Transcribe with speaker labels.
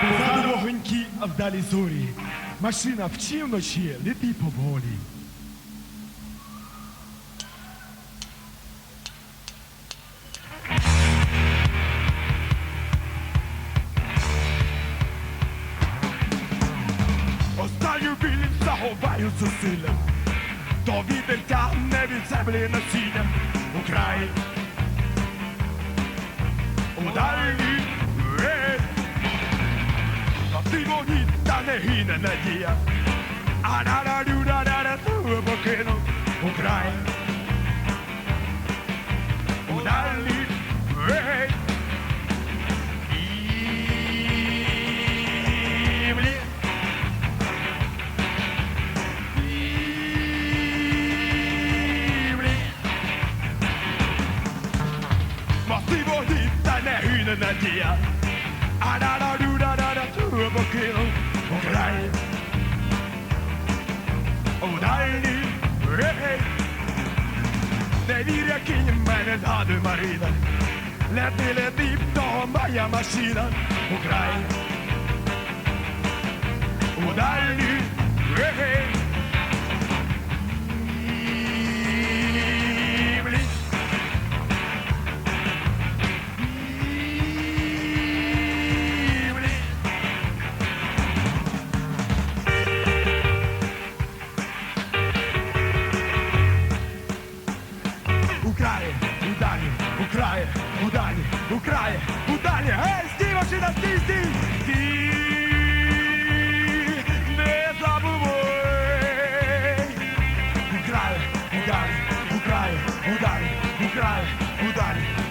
Speaker 1: Позаду вогоньки, а зорі. Машина вчи вночі, лети поволі. Останню білі заховаю зусилля. То вітер тягне від землі насіння Україн. У дальній ти вогні та не гине надія. А на на дю на на на ту Мости вогні та не гине надія. А на на дю на на на ту покину Україну. У дальній геть. Не вір, як кінь мене згадує Марина. Лети, лети, то моя машина Україна. У дальній геть. украє, удалі, украє, удалі, гей, стій, машина, стій, стій, стій, не забувай. Украє, удалі, украє, удалі, украє, удалі.